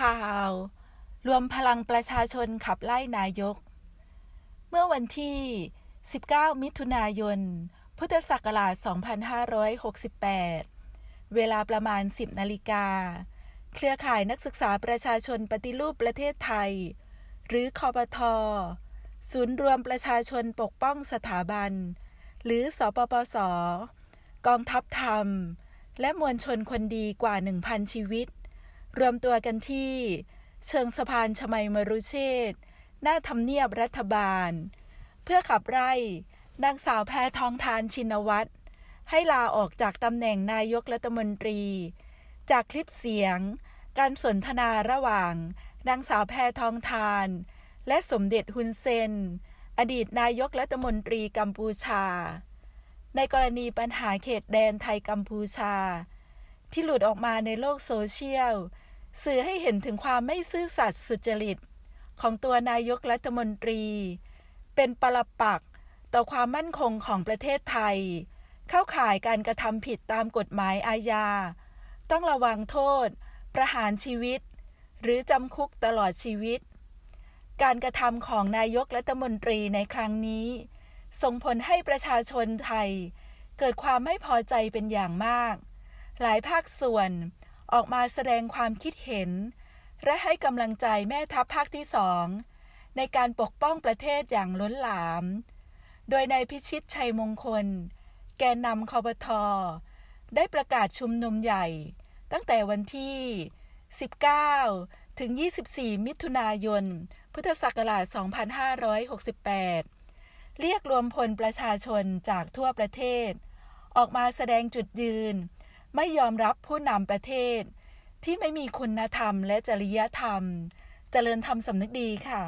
ข่าว รวมพลังประชาชนขับไล่นายก เมื่อวันที่ 19 มิถุนายน พุทธศักราช 2568 เวลาประมาณ 10 นาฬิกา เครือข่ายนักศึกษาประชาชนปฏิรูปประเทศไทย หรือคอปทศูนย์รวมประชาชนปกป้องสถาบัน หรือสปปส กองทัพธรรม และมวลชนคนดีกว่า 1,000 ชีวิต รวมตัวกันที่ เชิงสะพานชมัยมรุเชษหน้าทำเนียบรัฐบาล เพื่อขับไล่นางสาวแพทองทานชินวัตรให้ลาออกจากตำแหน่งนายกรัฐมนตรี จากคลิปเสียง การสนทนาระหว่างนางสาวแพทองทาน และสมเด็จฮุนเซน อดีตนายกรัฐมนตรีกัมพูชา ในกรณีปัญหาเขตแดนไทยกัมพูชา ที่หลุดออกมาในโลกโซเชียล สื่อให้เห็นถึงความไม่ซื่อสัตย์สุจริต ของตัวนายกรัฐมนตรี เป็นปรปักษ์ต่อความมั่นคงของประเทศไทย เข้าข่ายการกระทำผิดตามกฎหมายอาญา ต้องระวังโทษ ประหารชีวิต หรือจำคุกตลอดชีวิต การกระทำของนายกรัฐมนตรีในครั้งนี้ ส่งผลให้ประชาชนไทย เกิดความไม่พอใจเป็นอย่างมาก หลายภาคส่วน ออกมาแสดงความคิดเห็น และให้กำลังใจแม่ทัพภาคที่สองในการปกป้องประเทศอย่างล้นหลาม โดยนายพิชิตชัยมงคล แกนนำคอปทอได้ประกาศชุมนุมใหญ่ ตั้งแต่วันที่ 19 ถึง 24 มิถุนายน พุทธศักราช 2568 เรียกรวมพลประชาชนจากทั่วประเทศ ออกมาแสดงจุดยืน ไม่ยอมรับผู้นำประเทศ ที่ไม่มีคุณธรรมและจริยธรรมเจริญธรรมสำนึกดีค่ะ